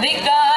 They got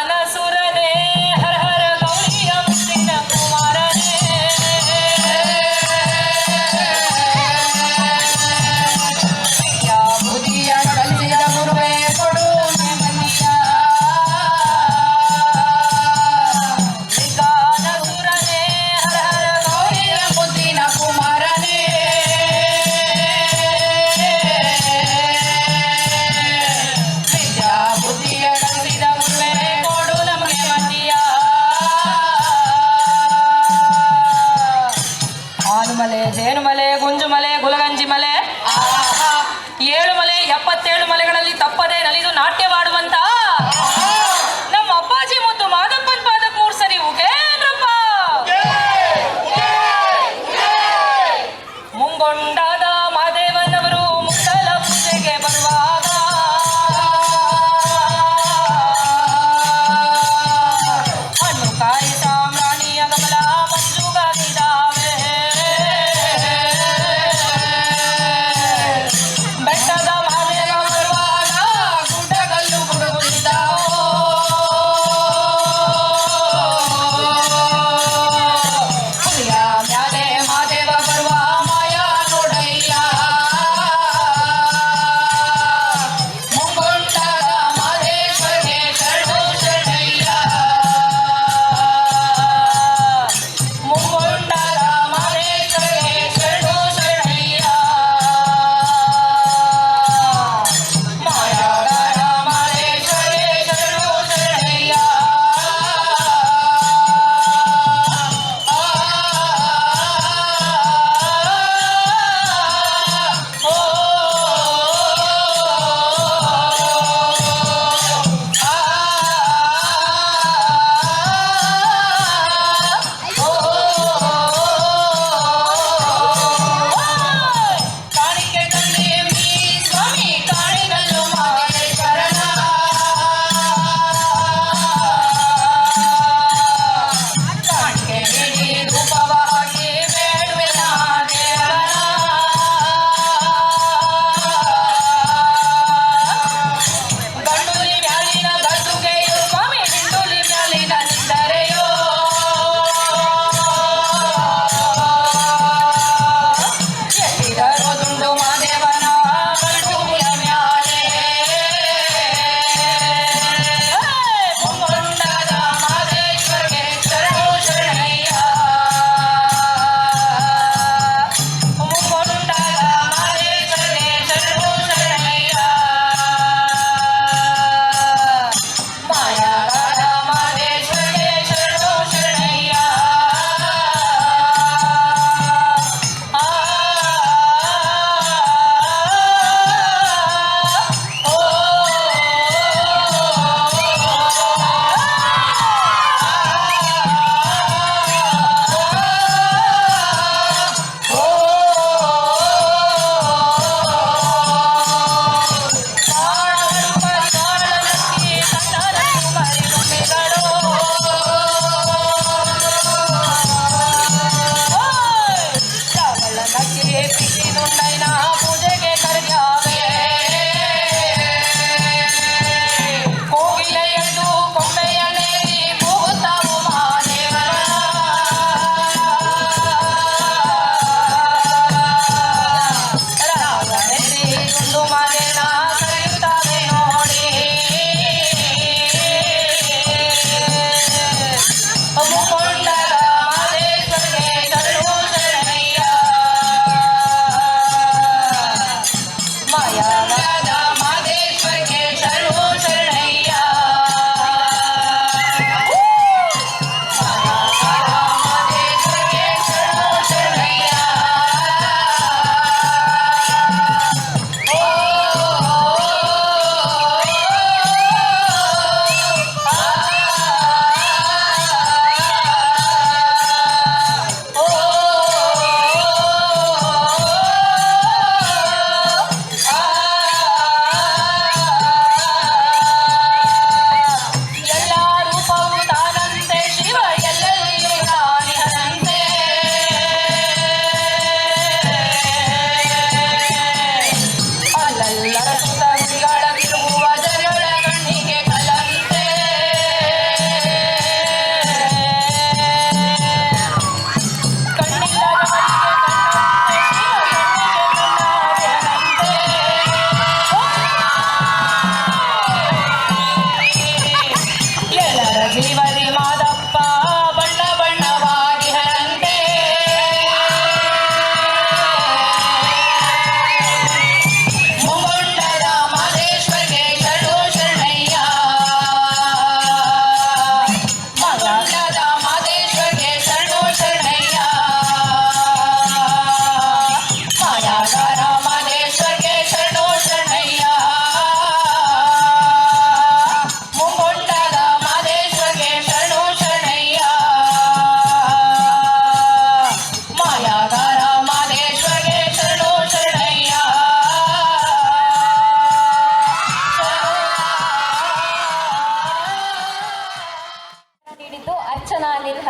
ಗುಂಜುಮಲೆ ಗುಲಗಂಜಿ ಮಲೆ. ಏಳು ಮಲೆ ಎಪ್ಪತ್ತೇಳು ಮಲೆಗಳಲ್ಲಿ ತಪ್ಪದೆ ನಲಿದು ನಾಟ್ಯವಾಡುವಂತ ನಮ್ಮ ಅಪ್ಪಾಜಿ ಮುದ್ದು ಮಾದಪ್ಪನ್ ಪಾದಕ್ ಮೂರ್ ಸರಿ ಮುಂಗೊಂಡ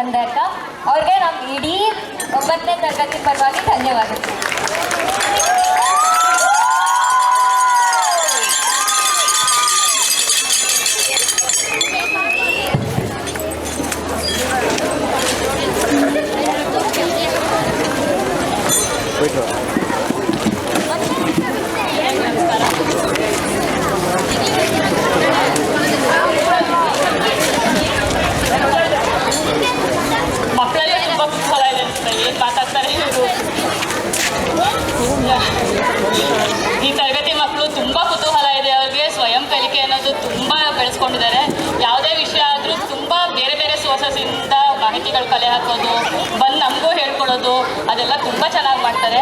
ಸಂದರ್ಕ ಅವ್ರಿಗೆ ನಮ್ಮ ಇಡೀ ಒಂಬತ್ತನೇ ತರಗತಿ ಪರವಾಗಿ ಧನ್ಯವಾದಗಳು. ತುಂಬ ಬೆಳೆಸ್ಕೊಂಡಿದ್ದಾರೆ ಯಾವುದೇ ವಿಷಯ ಆದರೂ ತುಂಬ ಬೇರೆ ಬೇರೆ ಸೋರ್ಸಸ್ಸಿಂದ ಮಾಹಿತಿಗಳು ಕಲೆ ಹಾಕೋದು, ಬಂದು ನಮಗೂ ಹೇಳ್ಕೊಡೋದು, ಅದೆಲ್ಲ ತುಂಬ ಚೆನ್ನಾಗಿ ಮಾಡ್ತಾರೆ.